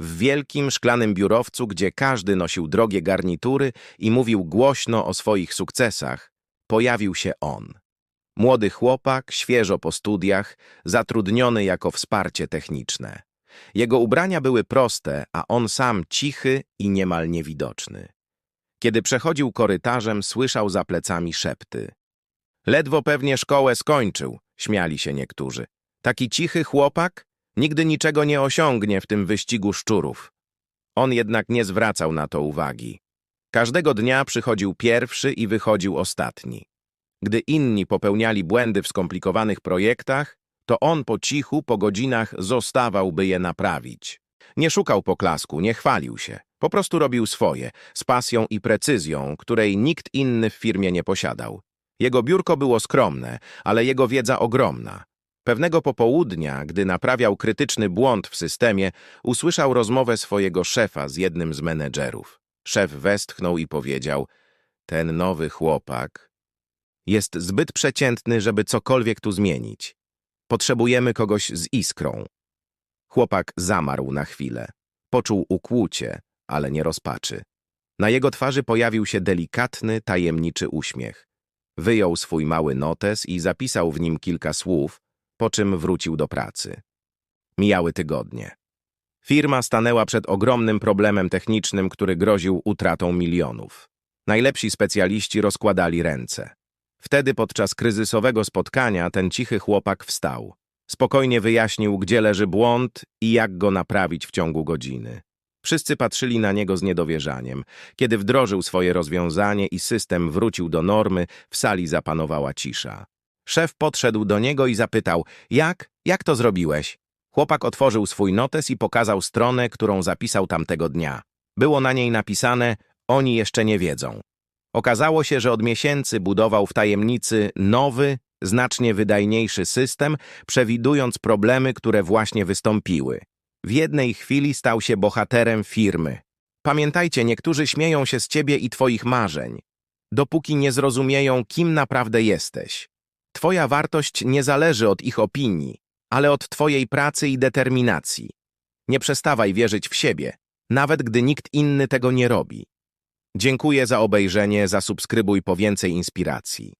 W wielkim, szklanym biurowcu, gdzie każdy nosił drogie garnitury i mówił głośno o swoich sukcesach, pojawił się on. Młody chłopak, świeżo po studiach, zatrudniony jako wsparcie techniczne. Jego ubrania były proste, a on sam cichy i niemal niewidoczny. Kiedy przechodził korytarzem, słyszał za plecami szepty. Ledwo pewnie szkołę skończył, śmiali się niektórzy. Taki cichy chłopak nigdy niczego nie osiągnie w tym wyścigu szczurów. On jednak nie zwracał na to uwagi. Każdego dnia przychodził pierwszy i wychodził ostatni. Gdy inni popełniali błędy w skomplikowanych projektach, to on po cichu, po godzinach zostawał, by je naprawić. Nie szukał poklasku, nie chwalił się. Po prostu robił swoje, z pasją i precyzją, której nikt inny w firmie nie posiadał. Jego biurko było skromne, ale jego wiedza ogromna. Pewnego popołudnia, gdy naprawiał krytyczny błąd w systemie, usłyszał rozmowę swojego szefa z jednym z menedżerów. Szef westchnął i powiedział: Ten nowy chłopak jest zbyt przeciętny, żeby cokolwiek tu zmienić. Potrzebujemy kogoś z iskrą. Chłopak zamarł na chwilę. Poczuł ukłucie, ale nie rozpaczy. Na jego twarzy pojawił się delikatny, tajemniczy uśmiech. Wyjął swój mały notes i zapisał w nim kilka słów, po czym wrócił do pracy. Mijały tygodnie. Firma stanęła przed ogromnym problemem technicznym, który groził utratą milionów. Najlepsi specjaliści rozkładali ręce. Wtedy podczas kryzysowego spotkania ten cichy chłopak wstał. Spokojnie wyjaśnił, gdzie leży błąd i jak go naprawić w ciągu godziny. Wszyscy patrzyli na niego z niedowierzaniem. Kiedy wdrożył swoje rozwiązanie i system wrócił do normy, w sali zapanowała cisza. Szef podszedł do niego i zapytał, jak? Jak to zrobiłeś? Chłopak otworzył swój notes i pokazał stronę, którą zapisał tamtego dnia. Było na niej napisane, oni jeszcze nie wiedzą. Okazało się, że od miesięcy budował w tajemnicy nowy, znacznie wydajniejszy system, przewidując problemy, które właśnie wystąpiły. W jednej chwili stał się bohaterem firmy. Pamiętajcie, niektórzy śmieją się z ciebie i twoich marzeń, dopóki nie zrozumieją, kim naprawdę jesteś. Twoja wartość nie zależy od ich opinii, ale od twojej pracy i determinacji. Nie przestawaj wierzyć w siebie, nawet gdy nikt inny tego nie robi. Dziękuję za obejrzenie, zasubskrybuj po więcej inspiracji.